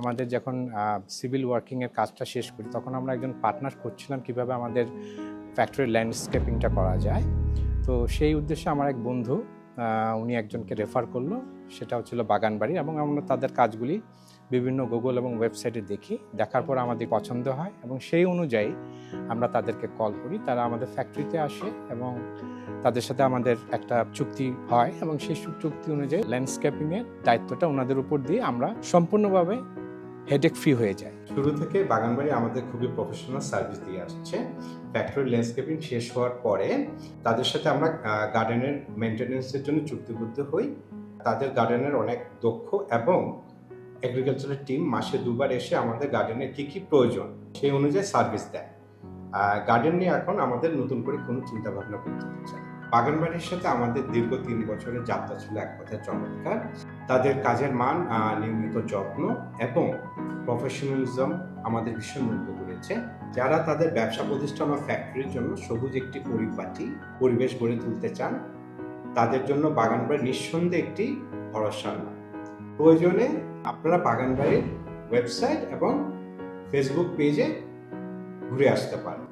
আমাদের যখন সিভিল ওয়ার্কিংয়ের কাজটা শেষ করি, তখন আমরা একজন পার্টনার করছিলাম কীভাবে আমাদের ফ্যাক্টরির ল্যান্ডস্কেপিংটা করা যায়। তো সেই উদ্দেশ্যে আমার এক বন্ধু উনি একজনকে রেফার করল। সেটা হচ্ছিল বাগানবাড়ি এবং আমরা তাদের কাজগুলি বিভিন্ন গুগল এবং ওয়েবসাইটে দেখি, দেখার পর আমাদের পছন্দ হয় এবং সেই অনুযায়ী আমরা তাদেরকে কল করি। তারা আমাদের ফ্যাক্টরিতে আসে এবং তাদের সাথে আমাদের একটা চুক্তি হয় এবং সেই চুক্তি অনুযায়ী ল্যান্ডস্কেপিংয়ের দায়িত্বটা ওনাদের উপর দিয়ে আমরা সম্পূর্ণভাবে হেডেক ফ্রি হয়ে যায়। শুরু থেকে বাগানবাড়ি আমাদের খুবই প্রফেশনাল সার্ভিস দিয়ে আসছে। ফ্যাক্টরি ল্যান্ডস্কেপিং শেষ হওয়ার পরে তাদের সাথে আমরা গার্ডেনের মেনটেন্যান্সের জন্য চুক্তিবদ্ধ হই। তাদের গার্ডেনের অনেক দক্ষ এবং এগ্রিকালচারাল টিম মাসে দুবার এসে আমাদের গার্ডেনের কী কী প্রয়োজন সেই অনুযায়ী সার্ভিস দেয়। গার্ডেন নিয়ে এখন আমাদের নতুন করে কোনো চিন্তা ভাবনা করতে হচ্ছে না। বাগানবাড়ির সাথে আমাদের দীর্ঘ তিন বছরের যাত্রা ছিল এক কথায় চমৎকার। তাদের কাজের মান নিয়মিত যত্ন এবং প্রফেশনালিজম আমাদের ভীষণ মুগ্ধ করেছে। যারা তাদের ব্যবসা প্রতিষ্ঠান বা ফ্যাক্টরির জন্য সবুজ একটি পরিপাটি পরিবেশ গড়ে তুলতে চান, তাদের জন্য বাগানবাড়ি নিঃসন্দেহে একটি ভরসা প্রয়োজনে আপনারা বাগানবাড়ির ওয়েবসাইট এবং ফেসবুক পেজে ঘুরে আসতে পারেন।